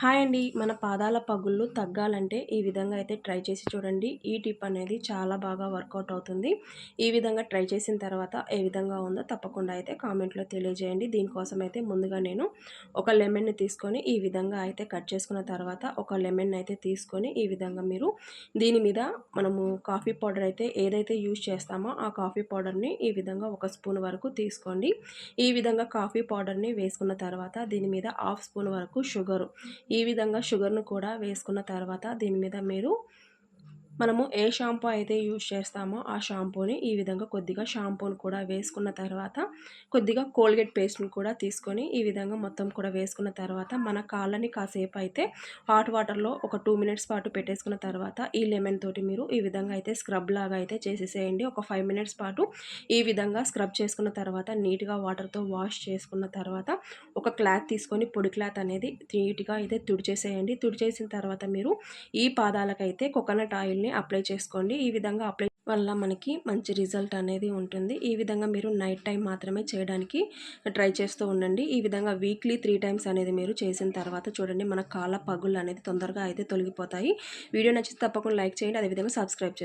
Hi అండి. మన పాదాల పగుళ్ళు తగ్గాలంటే ఈ విధంగా అయితే ట్రై చేసి చూడండి. ఈ టిప్ అనేది చాలా బాగా వర్కౌట్ అవుతుంది. ఈ విధంగా ట్రై చేసిన తర్వాత ఏ విధంగా ఉందో తప్పకుండా అయితే కామెంట్లో తెలియజేయండి. దీనికోసం అయితే ముందుగా నేను ఒక లెమన్ని తీసుకొని ఈ విధంగా అయితే కట్ చేసుకున్న తర్వాత ఒక లెమన్ అయితే తీసుకొని ఈ విధంగా మీరు దీని మీద మనము కాఫీ పౌడర్ అయితే ఏదైతే యూజ్ చేస్తామో ఆ కాఫీ పౌడర్ని ఈ విధంగా ఒక స్పూన్ వరకు తీసుకోండి. ఈ విధంగా కాఫీ పౌడర్ని వేసుకున్న తర్వాత దీని మీద హాఫ్ స్పూన్ వరకు షుగరు ఈ విధంగా షుగర్ను కూడా వేసుకున్న తర్వాత దీని మీద మీరు మనము ఏ షాంపూ అయితే యూజ్ చేస్తామో ఆ షాంపూని ఈ విధంగా కొద్దిగా షాంపూని కూడా వేసుకున్న తర్వాత కొద్దిగా కోల్గేట్ పేస్ట్ని కూడా తీసుకొని ఈ విధంగా మొత్తం కూడా వేసుకున్న తర్వాత మన కాళ్ళని కాసేపు అయితే హాట్ వాటర్లో ఒక టూ మినిట్స్ పాటు పెట్టేసుకున్న తర్వాత ఈ లెమన్ తోటి మీరు ఈ విధంగా అయితే స్క్రబ్ లాగా అయితే చేసేసేయండి. ఒక ఫైవ్ మినిట్స్ పాటు ఈ విధంగా స్క్రబ్ చేసుకున్న తర్వాత నీట్గా వాటర్తో వాష్ చేసుకున్న తర్వాత ఒక క్లాత్ తీసుకొని పొడి క్లాత్ అనేది నీట్గా అయితే తుడిచేసేయండి. తుడిచేసిన తర్వాత మీరు ఈ పాదాలకైతే కోకోనట్ ఆయిల్ని అప్లై చేసుకోండి. ఈ విధంగా అప్లై వల్ల మనకి మంచి రిజల్ట్ అనేది ఉంటుంది. ఈ విధంగా మీరు నైట్ టైం మాత్రమే చేయడానికి ట్రై చేస్తూ ఉండండి. ఈ విధంగా వీక్లీ త్రీ టైమ్స్ అనేది మీరు చేసిన తర్వాత చూడండి మన కాళ్ళ పగుళ్ళు అనేది తొందరగా అయితే తొలగిపోతాయి. వీడియో నచ్చితే తప్పకుండా లైక్ చేయండి. అదేవిధంగా సబ్స్క్రైబ్ చేయండి.